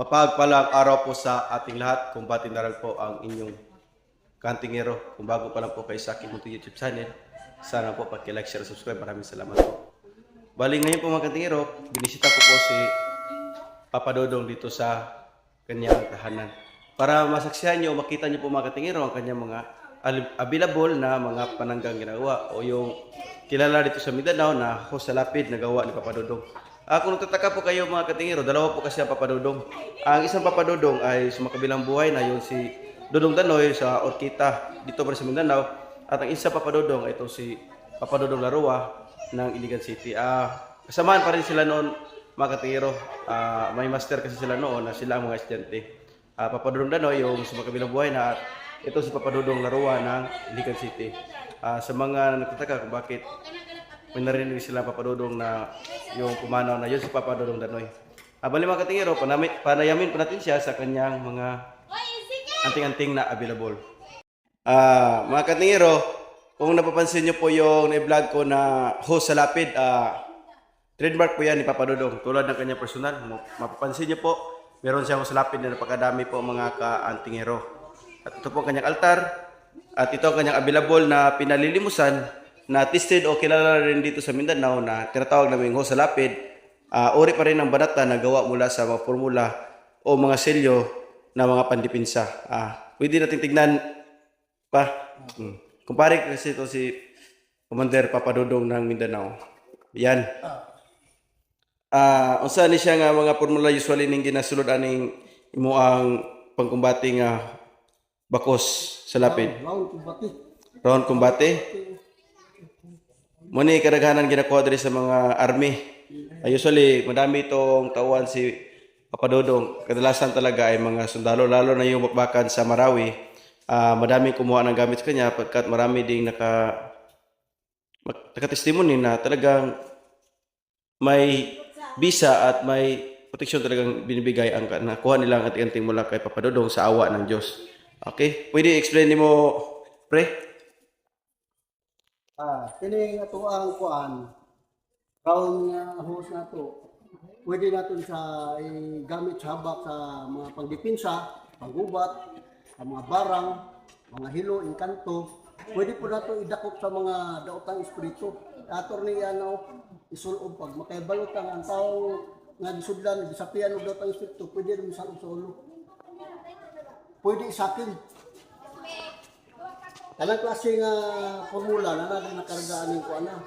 Mapagpalang araw po sa ating lahat. Kung batin na po ang inyong kantingero. Kung bago pa lang po kayo sa aking munting YouTube channel, sana po pag-like, share, subscribe. Maraming salamat po. Bali ngayon po mga kantingero, binisita ko po si Papa Dodong dito sa kanyang tahanan. Para masaksihan nyo, makita nyo po mga katingero ang kanyang mga available na mga pananggang ginagawa o yung kilala dito sa Mindanao na host sa lapid na gawa ni Papa Dodong. Ah, kung nagtataka po kayo mga katingero, dalawa po kasi ang Papa Dodong. Ang isang Papa Dodong ay sumakabilang buhay na yun si Dodong Danoy sa Orkita dito pa sa Mindanao. At ang isa Papa Dodong ay itong si Papa Dodong Larua ng Iligan City. Ah, kasamaan pa rin sila noon mga katingero. Ah, may master kasi sila noon na sila ang mga estudyante. Ah, Papa Dodong Danoy yung sumakabilang buhay na ito si Papa Dodong Larua ng Iligan City. Ah, sa mga nagtataka kung bakit may narinig sila Papa Dodong na yung pumanaw na yun si Papa Dodong Danoy. Ah, bali mga katingero, panami, panayamin pa natin siya sa kanyang mga anting-anting na available. Ah, mga katingero, kung napapansin niyo po yung na-vlog ko na host sa lapid, ah, trademark po yan ni Papa Dodong. Tulad ng kanyang personal, Ma- mapapansin niyo po, meron siyang host sa lapid na napakadami po mga ka-antingero. At ito po ang kanyang altar, at ito ang kanyang available na pinalilimusan na tested o kilala rin dito sa Mindanao na tinatawag namin host sa lapid. Ah, uri pa rin ng banata na gawa mula sa mga formula o mga selyo na mga pandipinsa. Ah, pwede natin tignan pa. Hmm. Kumpare kasi ito si Commander Papadodong ng Mindanao. Yan. Ah, unsa ni siya nga mga formula usually ning ginasulod aning imo ang pangkumbate nga bakos sa lapid. Round kumbati. Round kumbate. Muni kadaghanan ginakuha diri sa mga army. Ah, usually madami itong tauhan si Papadodong. Kadalasan talaga ay mga sundalo lalo na yung bakbakan sa Marawi. Ah, madami kumuha ng gamit kanya pagkat marami ding naka nakatestimony na talagang may bisa at may proteksyon talagang binibigay ang nakuha nilang anting-anting mula kay Papadodong sa awa ng Diyos. Okay? Pwede explain ni mo, pre? Ah, kini ato ang kuan. Round nga hose na to. Pwede natin sa eh, gamit sa habak sa mga pangdipinsa, panggubat, sa mga barang, mga hilo, inkanto. Pwede po nato idakop sa mga daotang espiritu. Ator ni ano, isulob pag makaibalutang ang tao nga gisudlan, gisapian og daotang espiritu, pwede rin sa ulo. Pwede isakin. Kanang klase nga formula na natin nakarga aning ko ana.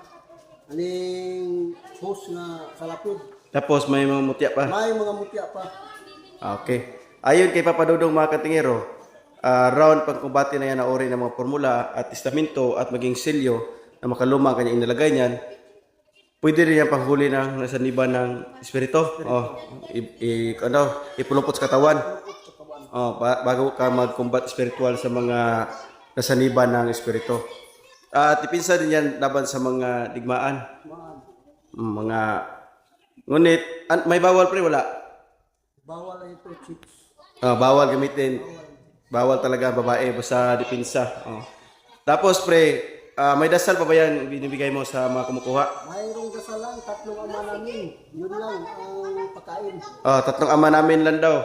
Aning host nga sa lapid. Tapos may mga mutya pa. May mga mutya pa. Okay. Ayon kay Papadodong mga katingero, ah, round pagkumbati na yan na ori ng mga formula at testamento at maging selyo na makaluma ang kanyang inilagay niyan, pwede rin yan panghuli ng nasaniban ng espiritu. Oh, i, i, ano, ipulupot sa katawan. Oh, ba- bago ka mag-combat spiritual sa mga nasaniban ng espiritu. At ipinsa din yan laban sa mga digmaan. Mm, Mga ngunit an- may bawal pre wala. Bawal na ito chips. Ah, bawal gamitin. Bawal talaga babae basta dipinsa. Oh. Tapos pre, ah, may dasal pa ba yan binibigay mo sa mga kumukuha? Mayroong dasalan, tatlong ama namin. Yun lang ang pagkain. Ah, tatlong ama namin lang daw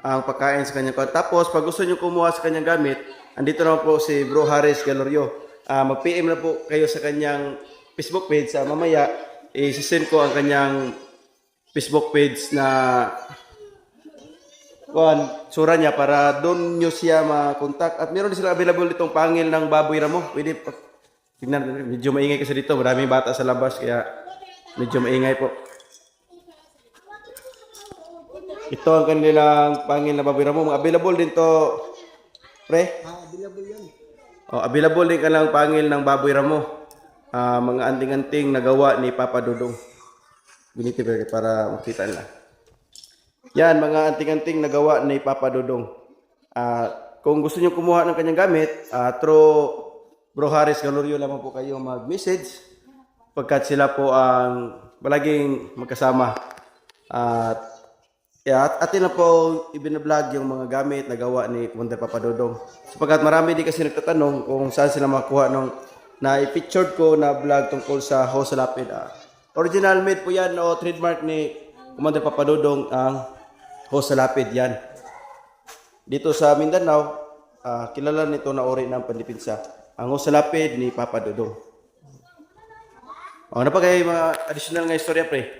ang pagkain sa kanyang kwan. Tapos pag gusto niyo kumuha sa kanyang gamit, andito naman po si Bro Harris Galorio. Ah, mag-PM na po kayo sa kanyang Facebook page. Sa mamaya. I-send ko ang kanyang Facebook page na kuan sura niya para doon nyo siya makontak. At meron din sila available itong pangil ng baboy ramo. Pwede pa tingnan medyo maingay kasi dito. Maraming bata sa labas kaya medyo maingay po. Ito ang kanilang pangil na baboy ramo. Available din to pre Ah, available yan. oh, available din kanilang pangil ng baboy ramo Ah, mga anting-anting na gawa ni Papa Dudong biniti pre, para makita nila yan, mga anting-anting na gawa ni Papa Dodong. Ah, kung gusto niyo kumuha ng kanyang gamit, ah, through Bro Harris Galorio lamang po kayo mag-message pagkat sila po ang palaging magkasama. At yeah, at atin na po ibinablog yung mga gamit na gawa ni Commander Papa Dodong. Sapagkat marami din kasi nagtatanong kung saan sila makuha nung na i-featured ko na vlog tungkol sa Hosa Lapid. Ah, original made po yan o trademark ni Commander Papadodong ang ho sa lapid yan. Dito sa Mindanao, ah, kilala nito na uri ng pandipinsa. Ang ho sa lapid ni Papa Dodong. O, ano mga additional nga istorya, pre?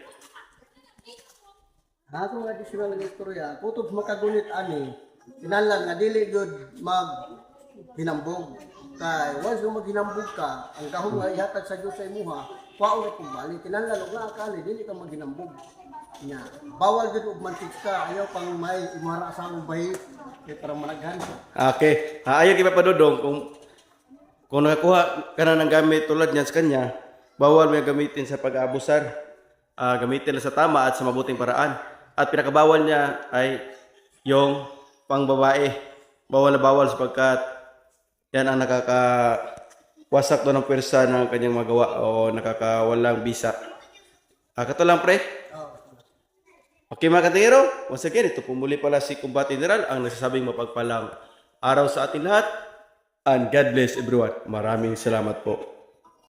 Ako nga additional nga istorya, kutob makagunit ani, kinahanglan nga dili gyud mag hinambog. Kay once nga maghinambog ka, ang gahom nga ihatag sa Dios sa imuha, kwao ra kung balik. Kinahanglan og naa ka ni dili ka maghinambog. Nya, bawal gyud og mantik ka, ayaw pang may imara sa akong bahit kay para managhan ka. Okay. Ah, ayaw kay Papa Dodong kung kung nakakuha ka na ng gamit tulad niyan sa kanya, bawal mo gamitin sa pag-aabusar. Ah, gamitin lang sa tama at sa mabuting paraan. At pinakabawal niya ay yung pangbabae. Bawal na bawal sapagkat yan ang nakakawasak doon ng pwersa ng kanyang magawa o nakakawalang bisa. Ah, lang pre. Okay mga katingero, once again, ito po muli pala si Kumbat General ang nagsasabing mapagpalang araw sa ating lahat. And God bless everyone. Maraming salamat po.